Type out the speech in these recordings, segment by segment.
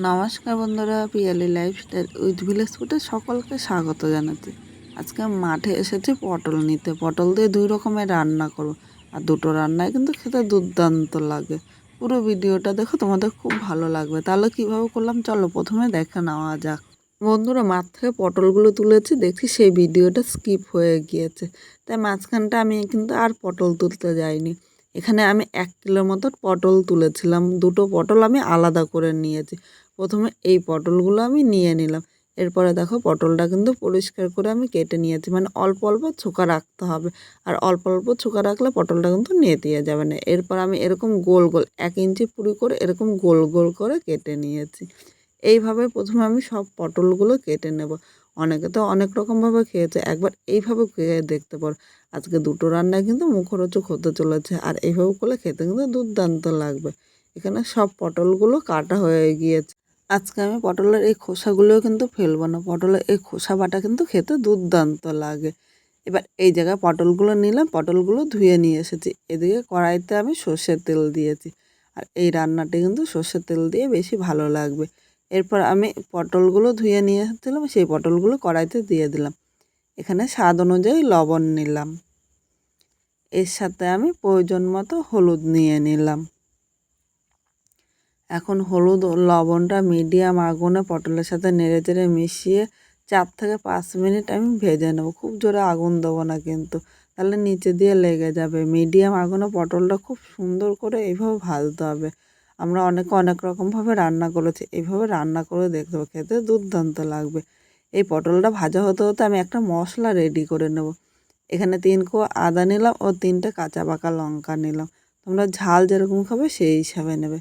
নমস্কার বন্ধুরা, Piyali lifestyle with village ফুটে সকলকে স্বাগত জানাচ্ছি আজকে মাঠে এসেছি পটল নিতে। পটল দিয়ে দুই রকমের রান্না করো আর দুটো রান্নায় কিন্তু খেতে দুর্দান্ত লাগে। পুরো ভিডিওটা দেখো, তোমাদের খুব ভালো লাগবে। তাহলে কীভাবে করলাম, চলো প্রথমে দেখে নেওয়া যাক। বন্ধুরা, মাঠ থেকে পটলগুলো তুলেছি। দেখছি সেই ভিডিওটা স্কিপ হয়ে গিয়েছে। তাই মাঝখানটা আমি কিন্তু আর পটল তুলতে যাইনি। এখানে আমি এক কিলোর মতো পটল তুলেছিলাম। দুটো পটল আমি আলাদা করে নিয়েছি। প্রথমে এই পটলগুলো আমি নিয়ে নিলাম। এরপরে দেখো পটলটা কিন্তু পরিষ্কার করে আমি কেটে নিয়েছি। মানে অল্প অল্প ছোকা রাখতে হবে। আর অল্প অল্প ছোকা রাখলে পটলটা কিন্তু নিয়ে নেতিয়ে যাবে না। এরপর আমি এরকম গোল গোল, এক ইঞ্চি পুরি করে এরকম গোল গোল করে কেটে নিয়েছি। এইভাবে প্রথমে আমি সব পটলগুলো কেটে নেব। অনেকে তো অনেক রকমভাবে খেয়েছে। একবার এইভাবে খেয়ে দেখতে পারো। আজকে দুটো রান্নায় কিন্তু মুখরোচক হতে চলেছে। আর এইভাবে করলে খেতে কিন্তু দুর্দান্ত লাগবে। এখানে সব পটলগুলো কাটা হয়ে গিয়েছে। আজকে আমি পটলের এই খোসাগুলোও কিন্তু ফেলব না। পটলের এই খোসা বাটা কিন্তু খেতে দুর্দান্ত লাগে। এবার এই জায়গায় পটলগুলো নিলাম, পটলগুলো ধুয়ে নিয়ে এসেছি। এদিকে কড়াইতে আমি সর্ষের তেল দিয়েছি। আর এই রান্নাটি কিন্তু সর্ষের তেল দিয়ে বেশি ভালো লাগবে। এরপর আমি পটলগুলো ধুয়ে নিয়ে এসেছিলাম সেই পটলগুলো কড়াইতে দিয়ে দিলাম। এখানে স্বাদ অনুযায়ী লবণ নিলাম। এর সাথে আমি প্রয়োজন মতো হলুদ নিয়ে নিলাম। এখন হলুদ লবণটা মিডিয়াম আগুনে পটলের সাথে নেড়ে চেড়ে মিশিয়ে চার থেকে পাঁচ মিনিট আমি ভেজে নেব। খুব জোরে আগুন দেবো না কিন্তু। তাহলে নিচে দিয়ে লেগে যাবে। মিডিয়াম আগুনে পটলটা খুব সুন্দর করে এইভাবে ভাজতে হবে। আমরা অনেকে অনেক রকমভাবে রান্না করেছি, এইভাবে রান্না করে দেখতে হবে। খেতে দুর্দান্ত লাগবে। এই পটলটা ভাজা হতে হতে আমি একটা মশলা রেডি করে নেব। এখানে তিন কো আদা নিলাম ও তিনটে কাঁচা পাকা লঙ্কা নিলাম। তোমরা ঝাল যেরকম খাবে সেই হিসাবে নেবে।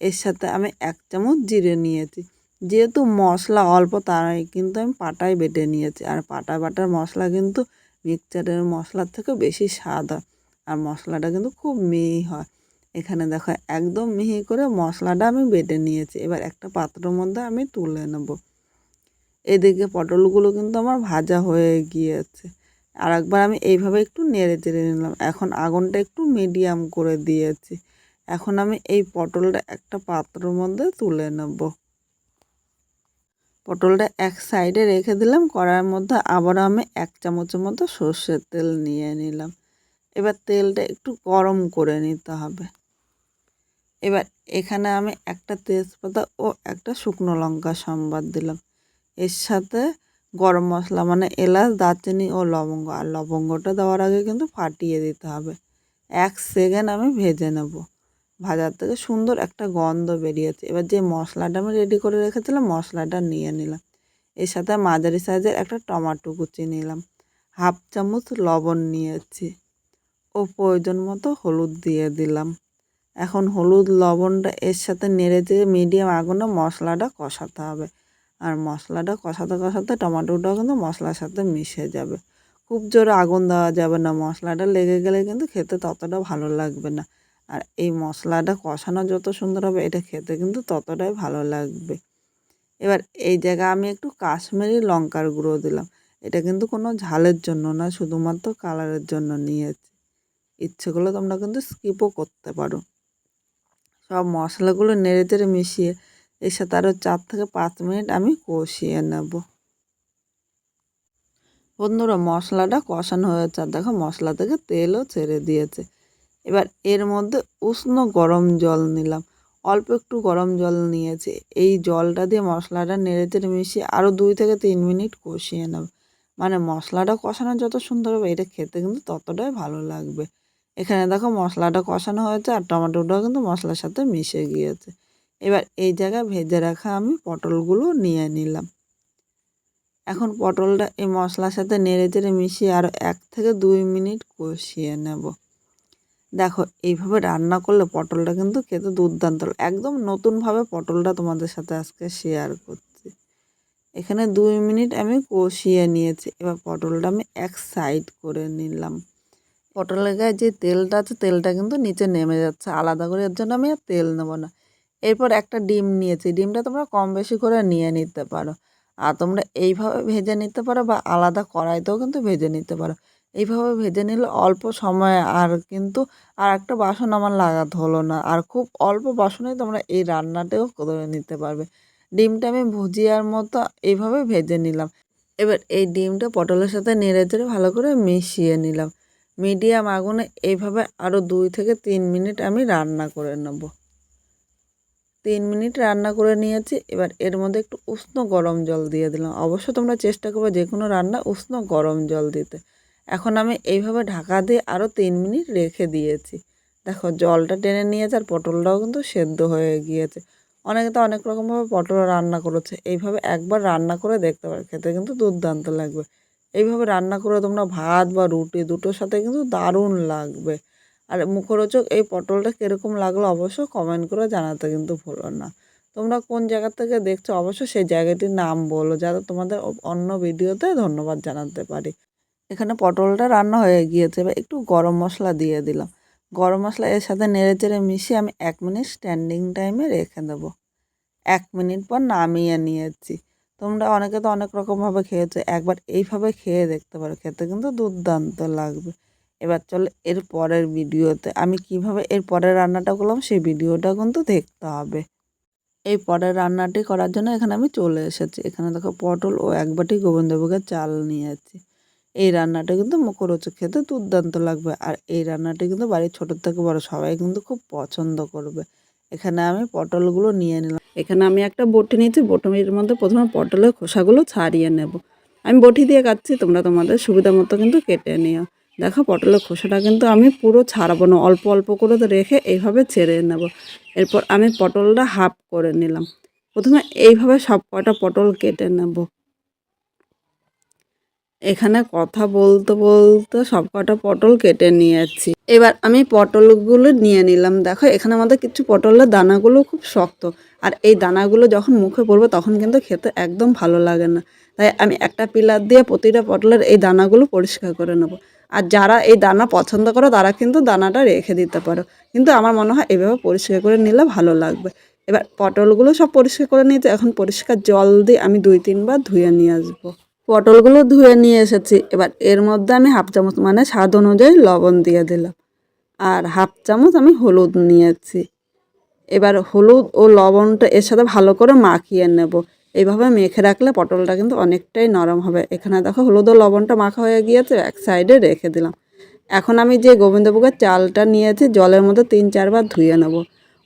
এর সাথে আমি এক চামচ জিরে নিয়েছি। যেহেতু মশলা অল্প তারাই কিন্তু আমি পাটায় বেটে নিয়েছি। আর পাটা বাটার মশলা কিন্তু মিক্সচারের মশলার থেকে বেশি স্বাদ হয়। আর মশলাটা কিন্তু খুব মিহি হয়। এখানে দেখো একদম মিহি করে মশলাটা আমি বেটে নিয়েছি। এবার একটা পাত্রের মধ্যে আমি তুলে নেব। এদিকে পটলগুলো কিন্তু আমার ভাজা হয়ে গিয়েছে। আর একবার আমি এইভাবে একটু নেড়ে চেড়ে নিলাম। এখন আগুনটা একটু মিডিয়াম করে দিয়েছি। এখন আমি এই পটলটা একটা পাত্রের মধ্যে তুলে নেব। পটলটা এক সাইডে রেখে দিলাম, কড়াইয়ের মধ্যে আবার আমি এক চামচের মতো সর্ষের তেল নিয়ে নিলাম। এবার তেলটা একটু গরম করে নিতে হবে। এবার এখানে আমি একটা তেজপাতা ও একটা শুকনো লঙ্কা সম্বাদ দিলাম। এর সাথে গরম মশলা মানে এলাচ, দারচিনি ও লবঙ্গ। আর লবঙ্গটা দেওয়ার আগে কিন্তু ফাটিয়ে দিতে হবে। এক সেকেন্ড আমি ভেজে নেব। ভাজার থেকে সুন্দর একটা গন্ধ বেরিয়েছে। এবার যে মশলাটা আমি রেডি করে রেখেছিলাম, মশলাটা নিয়ে নিলাম। এর সাথে মাঝারি সাইজের একটা টমাটো কুচি নিলাম। হাফ চামচ লবণ নিয়েছি। ও প্রয়োজন মতো হলুদ দিয়ে দিলাম। এখন হলুদ লবণটা এর সাথে নেড়ে দিয়ে মিডিয়াম আগুনে মশলাটা কষাতে হবে। আর মশলাটা কষাতে কষাতে টমাটোটাও কিন্তু মশলার সাথে মিশে যাবে। খুব জোরে আগুন দেওয়া যাবে না। মশলাটা লেগে গেলে কিন্তু খেতে ততটা ভালো লাগবে না। আর এই মশলাটা কষানো যত সুন্দর হবে, এটা খেতে কিন্তু ততটাই ভালো লাগবে। এবার এই জায়গায় আমি একটু কাশ্মীরি লঙ্কার গুঁড়ো দিলাম। এটা কিন্তু কোনো ঝালের জন্য না শুধুমাত্র কালারের জন্য নিয়েছি। ইচ্ছেগুলো তোমরা কিন্তু স্কিপও করতে পারো। সব মশলাগুলো নেড়ে চেড়ে মিশিয়ে, এর সাথে আরও চার থেকে পাঁচ মিনিট আমি কষিয়ে নেব। বন্ধুরা, মশলাটা কষানো হয়েছে। আর দেখো, মশলা থেকে তেলও ছেড়ে দিয়েছে। এবার এর মধ্যে উষ্ণ গরম জল নিলাম। অল্প একটু গরম জল নিয়েছি। এই জলটা দিয়ে মশলাটা নেড়ে মিশিয়ে আরও দুই থেকে তিন মিনিট কষিয়ে নেব। মানে মশলাটা কষানো যত সুন্দর হবে, এটা খেতে কিন্তু ততটাই ভালো লাগবে। এখানে দেখো মশলাটা কষানো হয়েছে আর টমেটোটাও কিন্তু মশলার সাথে মিশে গিয়েছে। এবার এই জায়গায় ভেজে রাখা আমি পটলগুলো নিয়ে নিলাম। এখন পটলটা এই মশলার সাথে নেড়ে চেড়ে মিশিয়ে আরও এক থেকে দুই মিনিট কষিয়ে নেব। দেখো, এইভাবে রান্না করলে পটলটা কিন্তু খেতে দুর্দান্ত একদম নতুনভাবে পটলটা তোমাদের সাথে আজকে শেয়ার করছি। এখানে দুই মিনিট আমি কষিয়ে নিয়েছি, এবার পটলটা আমি এক সাইড করে নিলাম। পটলের গায়ে যে তেলটা আছে, তেলটা কিন্তু নিচে নেমে যাচ্ছে, আলাদা করে এর জন্য আমি আর তেল নেব না। এরপর একটা ডিম নিয়েছি, ডিমটা তোমরা কম বেশি করে নিয়ে নিতে পারো। আর তোমরা এইভাবে ভেজে নিতে পারো বা আলাদা কড়াইতেও কিন্তু ভেজে নিতে পারো। এইভাবে ভেজে নিলে অল্প সময়ে আর কিন্তু আর একটা বাসন আমার লাগাতে হলো না। আর খুব অল্প বাসনেই তোমরা এই রান্নাটাও করে নিতে পারবে। ডিমটা আমি ভুজিয়ার মতো এইভাবে ভেজে নিলাম। এবার এই ডিমটা পটলের সাথে নেড়ে চেড়ে ভালো করে মিশিয়ে নিলাম। মিডিয়াম আগুনে এইভাবে আরও দুই থেকে তিন মিনিট আমি রান্না করে নেব। তিন মিনিট রান্না করে নিয়েছি। এবার এর মধ্যে একটু উষ্ণ গরম জল দিয়ে দিলাম। অবশ্য তোমরা চেষ্টা করবে যে কোনো রান্না উষ্ণ গরম জল দিতে। এখন আমি এইভাবে ঢাকা দিয়ে আরও তিন মিনিট রেখে দিয়েছি। দেখো, জলটা টেনে নিয়েছে আর পটলটাও কিন্তু সেদ্ধ হয়ে গিয়েছে। অনেকে তো অনেক রকমভাবে পটল রান্না করেছে। এইভাবে একবার রান্না করে দেখতে পারো, খেতে কিন্তু দুর্দান্ত লাগবে। এইভাবে রান্না করে তোমরা ভাত বা রুটি দুটোর সাথে কিন্তু দারুণ লাগবে। আর মুখরোচক এই পটলটা কীরকম লাগল অবশ্য কমেন্ট করে জানাতে কিন্তু ভুলো না। তোমরা কোন জায়গা থেকে দেখছ অবশ্য সেই জায়গাটির নাম বলো, যাতে তোমাদের অন্য ভিডিওতে ধন্যবাদ জানাতে পারি। এখানে পটলটা রান্না হয়ে গিয়েছে। এবার একটু গরম মশলা দিয়ে দিলাম। গরম মশলা এর সাথে নেড়ে চেড়ে মিশিয়ে আমি এক মিনিট স্ট্যান্ডিং টাইমে রেখে দেবো। এক মিনিট পর নামিয়ে নিয়েছি। তোমরা অনেকে তো অনেক রকমভাবে খেয়েছো, একবার এইভাবে খেয়ে দেখতে পারো। খেতে কিন্তু দুর্দান্ত লাগবে। এবার চলো এর পরের ভিডিওতে আমি কীভাবে এর পরের রান্নাটা করলাম সেই ভিডিওটা কিন্তু দেখতে হবে। এই পরের রান্নাটি করার জন্য এখানে আমি চলে এসেছি। এখানে দেখো পটল ও এক বাটি গোবিন্দভোগের চাল নিয়েছি। এই রান্নাটা কিন্তু মুখরোচক খেতে দুর্দান্ত লাগবে। আর এই রান্নাটি কিন্তু বাড়ির ছোটোর থেকে বড়, সবাই কিন্তু খুব পছন্দ করবে। এখানে আমি পটলগুলো নিয়ে নিলাম। এখানে আমি একটা বটি নিয়েছি, বটির মধ্যে প্রথমে পটলের খোসাগুলো ছাড়িয়ে নেব। আমি বটি দিয়ে কাটছি, তোমরা তোমাদের সুবিধা মতো কিন্তু কেটে নিও। দেখো, পটলের খোসাটা কিন্তু আমি পুরো ছাড়াবো না, অল্প অল্প করে রেখে এইভাবে ছেড়ে নেব। এরপর আমি পটলটা হাফ করে নিলাম। প্রথমে এইভাবে সব কটা পটল কেটে নেব। এখানে কথা বলতে বলতে সব কটা পটল কেটে নিয়েছি। এবার আমি পটলগুলো নিয়ে নিলাম। দেখো, এখানে আমাদের কিছু পটলের দানাগুলো খুব শক্ত। আর এই দানাগুলো যখন মুখে পড়বে তখন কিন্তু খেতে একদম ভালো লাগে না। তাই আমি একটা পিলার দিয়ে প্রতিটা পটলের এই দানাগুলো পরিষ্কার করে নেব। আর যারা এই দানা পছন্দ করো, তারা কিন্তু দানাটা রেখে দিতে পারো। কিন্তু আমার মনে হয় এভাবে পরিষ্কার করে নিলে ভালো লাগবে। এবার পটলগুলো সব পরিষ্কার করে নিতে এখন পরিষ্কার জল দিয়ে আমি দুই তিনবার ধুয়ে নিয়ে আসব। পটলগুলো ধুয়ে নিয়ে এসেছি। এবার এর মধ্যে আমি হাফ চামচ মানে স্বাদ অনুযায়ী লবণ দিয়ে দিলাম। আর হাফ চামচ আমি হলুদ নিয়েছি। এবার হলুদ ও লবণটা এর সাথে ভালো করে মাখিয়ে নেব। এইভাবে মেখে রাখলে পটলটা কিন্তু অনেকটাই নরম হবে। এখানে দেখো হলুদ ও লবণটা মাখা হয়ে গিয়েছে, এক সাইডে রেখে দিলাম। এখন আমি যে গোবিন্দভোগের চালটা নিয়েছি, জলের মধ্যে তিন চারবার ধুয়ে নেব।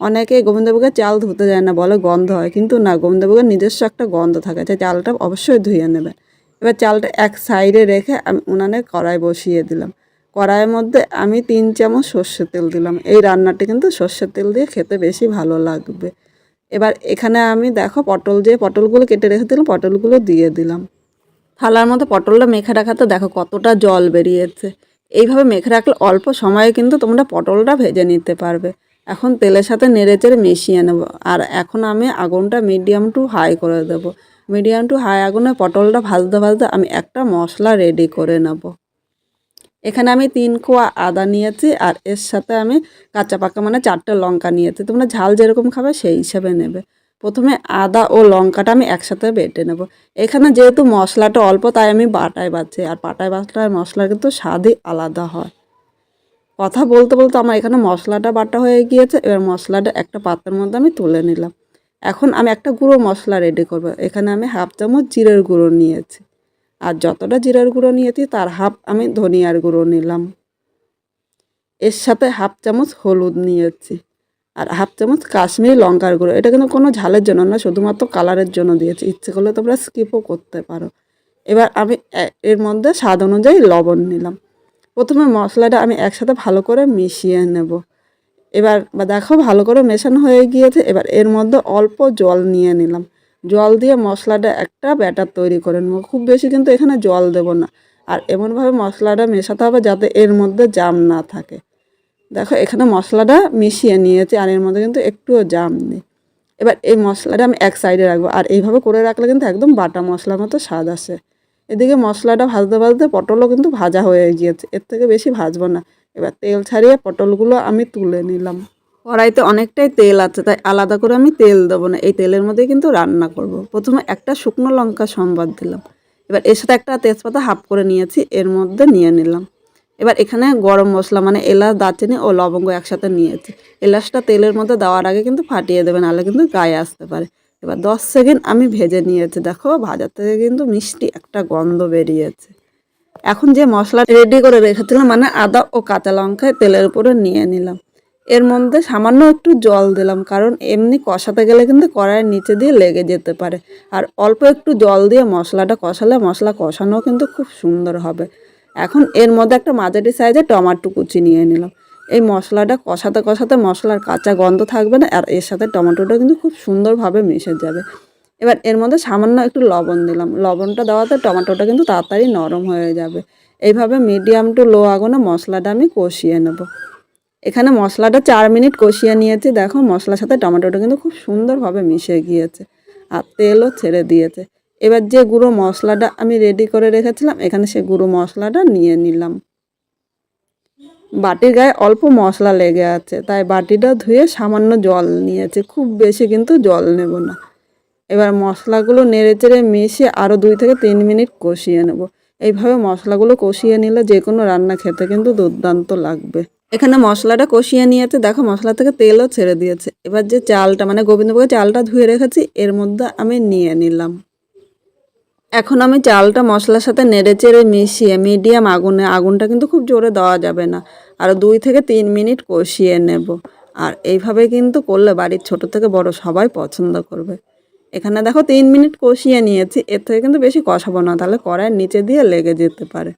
অনেকে গোবিন্দভোগের চাল ধুতে যায় না, বলে গন্ধ হয়। কিন্তু না, গোবিন্দভোগের নিজস্ব একটা গন্ধ থাকে, যে চালটা অবশ্যই ধুয়ে নেবে। এবার চালটা এক সাইডে রেখে আমি উনানে কড়াই বসিয়ে দিলাম। কড়াইয়ের মধ্যে আমি তিন চামচ সর্ষের তেল দিলাম। এই রান্নাটি কিন্তু সর্ষের তেল দিয়ে খেতে বেশি ভালো লাগবে। এবার এখানে আমি দেখো পটল, যে পটলগুলো কেটে রেখে দিলাম, পটলগুলো দিয়ে দিলাম। থালার মধ্যে পটলটা মেখে রাখাতে দেখো কতটা জল বেরিয়েছে। এইভাবে মেখে রাখলে অল্প সময়ে কিন্তু তোমরা পটলটা ভেজে নিতে পারবে। এখন তেলের সাথে নেড়ে চেড়ে মিশিয়ে নেব। আর এখন আমি আগুনটা মিডিয়াম টু হাই করে দেবো। মিডিয়াম টু হাই আগুনে পটলটা ভাজতে ভাজতে আমি একটা মশলা রেডি করে নেব। এখানে আমি তিন কোয়া আদা নিয়েছি আর এর সাথে আমি কাঁচা পাকা মানে চারটে লঙ্কা নিয়েছি। তোমরা ঝাল যেরকম খাবে সেই হিসাবে নেবে। প্রথমে আদা ও লঙ্কাটা আমি একসাথে বেটে নেব। এখানে যেহেতু মশলাটা অল্প, তাই আমি বাটায় বাচ্ছি আর পাটায় বাটলার মশলার কিন্তু স্বাদই আলাদা হয়। কথা বলতে বলতে আমার এখানে মশলাটা বাটা হয়ে গিয়েছে। এবার মশলাটা একটা পাত্রের মধ্যে আমি তুলে নিলাম। এখন আমি একটা গুঁড়ো মশলা রেডি করব। এখানে আমি হাফ চামচ জিরের গুঁড়ো নিয়েছি। আর যতটা জিরার গুঁড়ো নিয়েছি, তার হাফ আমি ধনিয়ার গুঁড়ো নিলাম। এর সাথে হাফ চামচ হলুদ নিয়েছি। আর হাফ চামচ কাশ্মীরি লঙ্কার গুঁড়ো। এটা কিন্তু কোনো ঝালের জন্য না, শুধুমাত্র কালারের জন্য দিয়েছি। ইচ্ছে করলে তোমরা স্কিপও করতে পারো। এবার আমি এর মধ্যে স্বাদ অনুযায়ী লবণ নিলাম। প্রথমে মশলাটা আমি একসাথে ভালো করে মিশিয়ে নেব। এবার দেখো ভালো করে মেশানো হয়ে গিয়েছে। এবার এর মধ্যে অল্প জল নিয়ে নিলাম। জল দিয়ে মশলাটা একটা ব্যাটার তৈরি করে নেব। খুব বেশি কিন্তু এখানে জল দেব না। আর এমনভাবে মশলাটা মেশাতে হবে যাতে এর মধ্যে জাম না থাকে। দেখো এখানে মশলাটা মিশিয়ে নিয়েছি আর এর মধ্যে কিন্তু একটুও জাম নেই। এবার এই মশলাটা আমি এক সাইডে রাখব। আর এইভাবে করে রাখলে কিন্তু একদম বাটা মশলার মতো স্বাদ আসে। এদিকে মশলাটা ভাজতে ভাজতে পটলও কিন্তু ভাজা হয়ে গিয়েছে। এর থেকে বেশি ভাজবো না। এবার তেল ছাড়িয়ে পটলগুলো আমি তুলে নিলাম। কড়াইতে অনেকটাই তেল আছে, তাই আলাদা করে আমি তেল দেবো না। এই তেলের মধ্যে কিন্তু রান্না করব। প্রথমে একটা শুকনো লঙ্কা সম্বাদ দিলাম। এবার এর সাথে একটা তেজপাতা হাফ করে নিয়েছি, এর মধ্যে নিয়ে নিলাম। এবার এখানে গরম মশলা মানে এলাচ, দারচিনি ও লবঙ্গ একসাথে নিয়েছি। এলাচটা তেলের মধ্যে দেওয়ার আগে কিন্তু ফাটিয়ে দেবে, নাহলে কিন্তু গায়ে আসতে পারে। এবার দশ সেকেন্ড আমি ভেজে নিয়েছি, দেখো ভাজার থেকে কিন্তু মিষ্টি একটা গন্ধ বেরিয়েছে। এখন যে মশলা রেডি করে রেখেছিলাম মানে আদা ও কাঁচা লঙ্কায় তেলের উপরে নিয়ে নিলাম। এর মধ্যে সামান্য একটু জল দিলাম, কারণ এমনি কষাতে গেলে কিন্তু কড়াইয়ের নিচে দিয়ে লেগে যেতে পারে। আর অল্প একটু জল দিয়ে মশলাটা কষালে মশলা কষানো কিন্তু খুব সুন্দর হবে। এখন এর মধ্যে একটা মাঝারি সাইজে টমাটো কুচি নিয়ে নিলাম। এই মশলাটা কষাতে কষাতে মশলার কাঁচা গন্ধ থাকবে না, আর এর সাথে টমেটোটা কিন্তু খুব সুন্দরভাবে মিশে যাবে। এবার এর মধ্যে সামান্য একটু লবণ দিলাম। লবণটা দেওয়াতে টমেটোটা কিন্তু তাড়াতাড়ি নরম হয়ে যাবে। এইভাবে মিডিয়াম টু লো আগুনে মশলাটা আমি কষিয়ে নেব। এখানে মশলাটা চার মিনিট কষিয়ে নিয়েছি। দেখো মশলার সাথে টমেটোটা কিন্তু খুব সুন্দরভাবে মিশে গিয়েছে আর তেলও ছেড়ে দিয়েছে। এবার যে গুঁড়ো মশলাটা আমি রেডি করে রেখেছিলাম, এখানে সে গুঁড়ো মশলাটা নিয়ে নিলাম। বাটির গায়ে অল্প মশলা লেগে আছে, তাই বাটিটা ধুয়ে সামান্য জল নিয়েছে। খুব বেশি কিন্তু জল নেব না। এবার মশলাগুলো নেড়ে চেড়ে মিশিয়ে আরও দুই থেকে তিন মিনিট কষিয়ে নেব। এইভাবে মশলাগুলো কষিয়ে নিলে যে কোনো রান্না খেতে কিন্তু দুর্দান্ত লাগবে। এখানে মশলাটা কষিয়ে নিয়েছে। দেখো, মশলা থেকে তেলও ছেড়ে দিয়েছে। এবার যে চালটা মানে গোবিন্দভোগের চালটা ধুয়ে রেখেছি, এর মধ্যে আমি নিয়ে নিলাম। এখন আমি চালটা মশলার সাথে নেড়ে চেড়ে মিশিয়ে মিডিয়াম আগুনে, আগুনটা কিন্তু খুব জোরে দেওয়া যাবে না। আর দুই থেকে তিন মিনিট কষিয়ে নেব। আর এইভাবে কিন্তু করলে বাড়ির ছোট থেকে বড় সবাই পছন্দ করবে। এখানে দেখো তিন মিনিট কষিয়ে নিয়েছি, এর থেকে কিন্তু বেশি কষাবো না, তাহলে কড়াইয়ের নিচে দিয়ে লেগে যেতে পারে।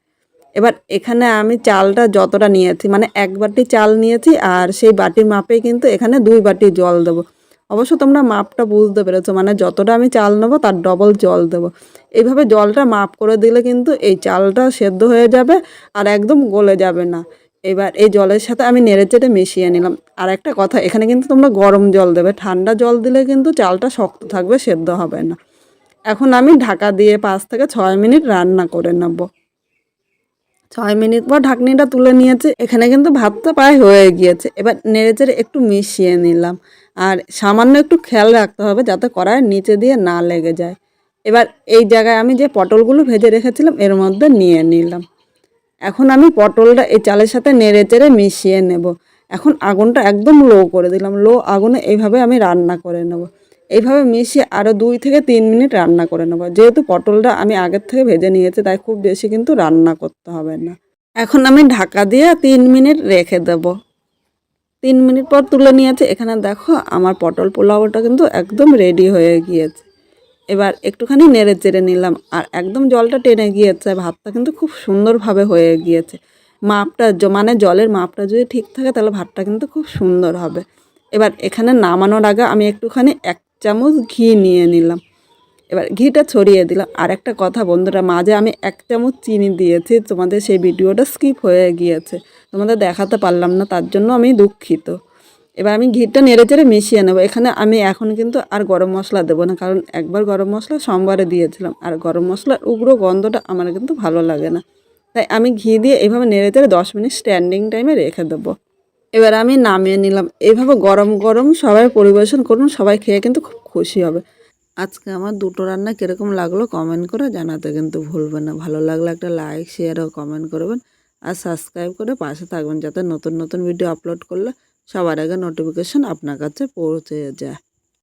এবার এখানে আমি চালটা যতটা নিয়েছি মানে এক বাটি চাল নিয়েছি আর সেই বাটির মাপে কিন্তু এখানে দুই বাটি জল দেবো। অবশ্য তোমরা মাপটা বুঝতে পেরেছ মানে যতটা আমি চাল নেব তার ডবল জল দেবো। এইভাবে জলটা মাপ করে দিলে কিন্তু এই চালটা সেদ্ধ হয়ে যাবে আর একদম গলে যাবে না। এবার এই জলের সাথে আমি নেড়ে চেড়ে মিশিয়ে নিলাম। আর একটা কথা, এখানে কিন্তু তোমরা গরম জল দেবে। ঠান্ডা জল দিলে কিন্তু চালটা শক্ত থাকবে, সেদ্ধ হবে না। এখন আমি ঢাকা দিয়ে পাঁচ থেকে ছয় মিনিট রান্না করে নেব। ছয় মিনিট পর ঢাকনিটা তুলে নিয়েছে। এখানে কিন্তু ভাতটা প্রায় হয়ে গিয়েছে। এবার নেড়েচেড়ে একটু মিশিয়ে নিলাম। আর সামান্য একটু খেয়াল রাখতে হবে যাতে কড়াইয়ের নিচে দিয়ে না লেগে যায়। এবার এই জায়গায় আমি যে পটলগুলো ভেজে রেখেছিলাম, এর মধ্যে নিয়ে নিলাম। এখন আমি পটলটা এই চালের সাথে নেড়ে চেড়ে মিশিয়ে নেব। এখন আগুনটা একদম লো করে দিলাম। লো আগুনে এইভাবে আমি রান্না করে নেব। এইভাবে মিশিয়ে আরও দুই থেকে তিন মিনিট রান্না করে নেব। যেহেতু পটলটা আমি আগের থেকে ভেজে নিয়েছি, তাই খুব বেশি কিন্তু রান্না করতে হবে না। এখন আমি ঢাকা দিয়ে তিন মিনিট রেখে দেব। তিন মিনিট পর তুলে নিয়েছি। এখানে দেখো আমার পটল পোলাওটা কিন্তু একদম রেডি হয়ে গিয়েছে। এবার একটুখানি নেড়ে চেড়ে নিলাম। আর একদম জলটা টেনে গিয়েছে, ভাতটা কিন্তু খুব সুন্দরভাবে হয়ে গিয়েছে। মাপটা মানে জলের মাপটা যদি ঠিক থাকে তাহলে ভাতটা কিন্তু খুব সুন্দর হবে। এবার এখানে নামানোর আগে আমি একটুখানি এক চামচ ঘি নিয়ে নিলাম। এবার ঘিটা ছড়িয়ে দিলাম। আর একটা কথা বন্ধুরা, মাঝে আমি এক চামচ চিনি দিয়েছি, তোমাদের সেই ভিডিওটা স্কিপ হয়ে গিয়েছে। তোমাদের দেখাতে পারলাম না, তার জন্য আমি দুঃখিত। এবার আমি ঘিটা নেড়ে চেড়ে মিশিয়ে নেব। এখানে আমি এখন কিন্তু আর গরম মশলা দেবো না, কারণ একবার গরম মশলা সোমবারে দিয়েছিলাম। আর গরম মশলার উগ্র গন্ধটা আমার কিন্তু ভালো লাগে না। তাই আমি ঘি দিয়ে এভাবে নেড়ে চেড়ে দশ মিনিট স্ট্যান্ডিং টাইমে রেখে দেবো। এবার আমি নামিয়ে নিলাম। এইভাবে গরম গরম সবাই পরিবেশন করুন, সবাই খেয়ে কিন্তু খুব খুশি হবে। আজকে আমার দুটো রান্না কীরকম লাগল কমেন্ট করে জানাতে কিন্তু ভুলবেন না। ভালো লাগলে একটা লাইক শেয়ার ও কমেন্ট করবেন। আর সাবস্ক্রাইব করে পাশে থাকবেন, যাতে নতুন নতুন ভিডিও আপলোড করলে সবার আগে নোটিফিকেশন আপনার কাছে পৌঁছে যায়।